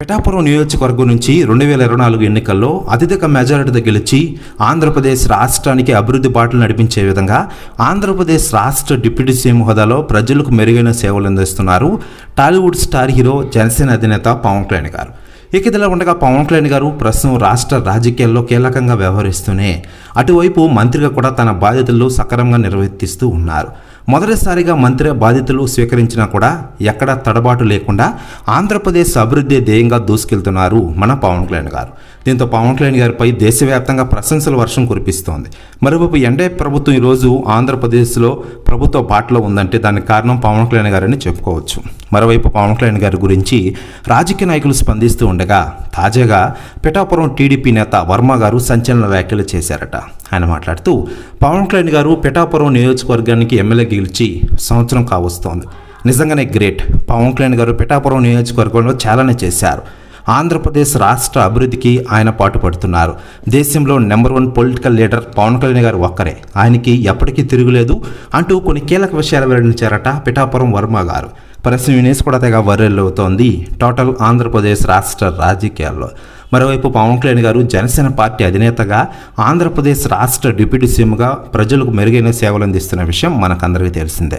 పిఠాపురం నియోజకవర్గం నుంచి రెండు వేల ఇరవై నాలుగు ఎన్నికల్లో అత్యధిక మెజారిటీతో గెలిచి ఆంధ్రప్రదేశ్ రాష్ట్రానికి అభివృద్ధి బాటలు నడిపించే విధంగా ఆంధ్రప్రదేశ్ రాష్ట్ర డిప్యూటీ సీఎం హోదాలో ప్రజలకు మెరుగైన సేవలు అందిస్తున్నారు టాలీవుడ్ స్టార్ హీరో జనసేన అధినేత పవన్ కళ్యాణ్ గారు. ఇక ఇదిలా ఉండగా పవన్ కళ్యాణ్ గారు ప్రస్తుతం రాష్ట్ర రాజకీయాల్లో కీలకంగా వ్యవహరిస్తూనే అటువైపు మంత్రిగా కూడా తన బాధ్యతలు సక్రమంగా నిర్వర్తిస్తూ ఉన్నారు. మొదటిసారిగా మంత్రి బాధ్యతలు స్వీకరించినా కూడా ఎక్కడా తడబాటు లేకుండా ఆంధ్రప్రదేశ్ అభివృద్ధి ధ్యేయంగా దూసుకెళ్తున్నారు మన పవన్ కళ్యాణ్ గారు. దీంతో పవన్ కళ్యాణ్ గారిపై దేశవ్యాప్తంగా ప్రశంసల వర్షం కురిపిస్తోంది. మరోవైపు ఎన్డీఏ ప్రభుత్వం ఈరోజు ఆంధ్రప్రదేశ్లో ప్రభుత్వ బాటలో ఉందంటే దానికి కారణం పవన్ కళ్యాణ్ గారని చెప్పుకోవచ్చు. మరోవైపు పవన్ కళ్యాణ్ గారి గురించి రాజకీయ నాయకులు స్పందిస్తూ ఉండగా తాజాగా పిఠాపురం టీడీపీ నేత వర్మ గారు సంచలన వ్యాఖ్యలు చేశారట. ఆయన మాట్లాడుతూ పవన్ కళ్యాణ్ గారు పిఠాపురం నియోజకవర్గానికి ఎమ్మెల్యే గెలిచి సంవత్సరం కావస్తోంది. నిజంగానే గ్రేట్. పవన్ కళ్యాణ్ గారు పిఠాపురం నియోజకవర్గంలో చాలానే చేశారు. ఆంధ్రప్రదేశ్ రాష్ట్ర అభివృద్ధికి ఆయన పాటుపడుతున్నారు. దేశంలో number one political leader Pawan Kalyan గారు ఒక్కరే. ఆయనకి ఎప్పటికీ తిరుగులేదు అంటూ కొన్ని కీలక విషయాలు వెల్లడించారట పిఠాపురం వర్మ గారు. ప్రస్తుతం వినేసి కూడా తెగ వర్రెల్లవుతోంది అవుతోంది. టోటల్ ఆంధ్రప్రదేశ్ రాష్ట్ర రాజకీయాల్లో మరోవైపు పవన్ కళ్యాణ్ గారు జనసేన పార్టీ అధినేతగా ఆంధ్రప్రదేశ్ రాష్ట్ర డిప్యూటీ సీఎంగా ప్రజలకు మెరుగైన సేవలు అందిస్తున్న విషయం మనకందరికీ తెలిసిందే.